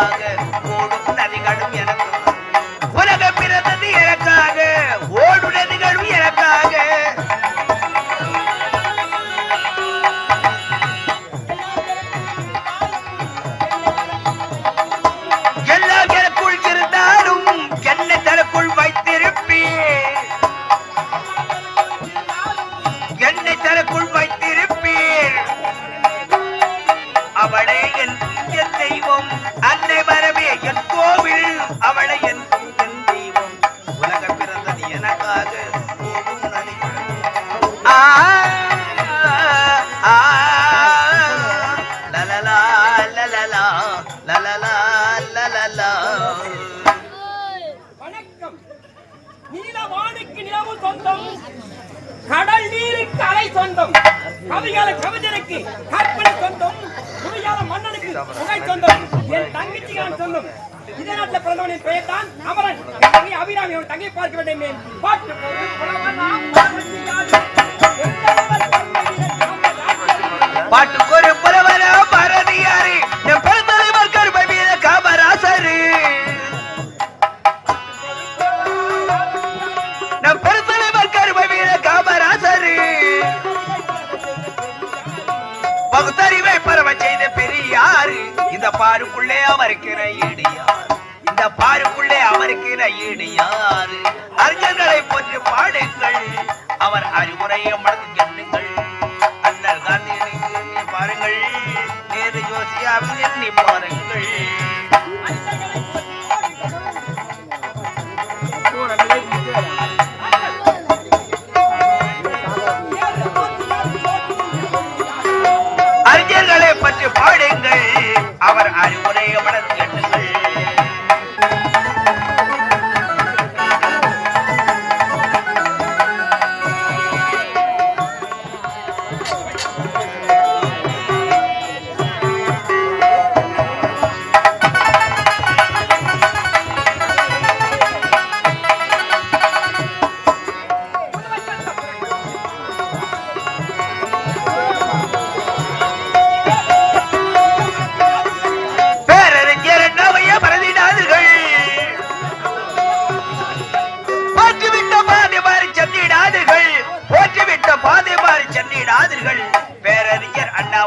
பிறந்தது சொந்தம். கடல் நீருக்கு அலை சொந்தம். கவிகால கவிஞருக்கு கற்பனை சொந்தம். புரியாத மன்னனுக்கு புகை சொந்தம். என் தங்கச்சிக்கான சொந்தம் இதே நாட்டில் பிறந்தவனின் பெயர் தான் அமரன் என் தங்கை அபிராமி அவன் தங்கை பார்க்க வேண்டும் பாட்டு பகுத்தறிவை பரவ செய்த பெரியாரு இந்த பாருக்குள்ளே அவருக்கிற ஈடு யார் இந்த பாருக்குள்ளே அவருக்கிற ஈடு யாரு அறிஞர்களை போற்றி பாடுங்கள். அவர் அறிவுரையை மனதில் எண்ணுங்கள் அண்ணல் காந்தியடிக்கு எண்ணி பாருங்கள். நேரு ஜோசியாவின் எண்ணி பாருங்கள். அறிஞர்களை அவர் அறிவுரையை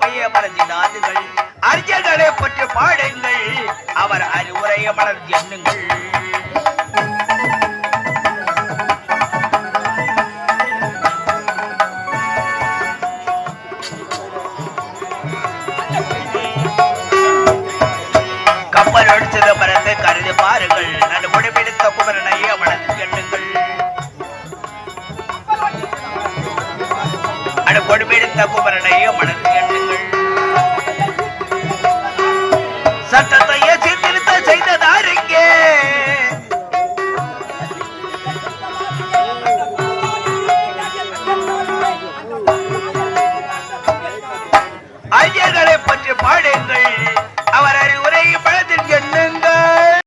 பேரறிஞர் அண்ணாவைய மறந்திடாதீர்கள் அறிஞர்களை பற்றி பாடுங்கள். அவர் அறிவுரையை மலர்ந்து எண்ணுங்கள். கப்பல் அடிச்சத மரத்தை கருதி பாருங்கள். நடு பிடித்த குமரனையே மனதில் எண்ணுங்கள். அடுப்பொடி பிடித்த குமரனையே மனதில் எண்ணுங்கள். சட்டத்தையே சீர்திருத்த செய்ததாருங்கே. ஐயர்களை பற்றி பாடுங்கள்.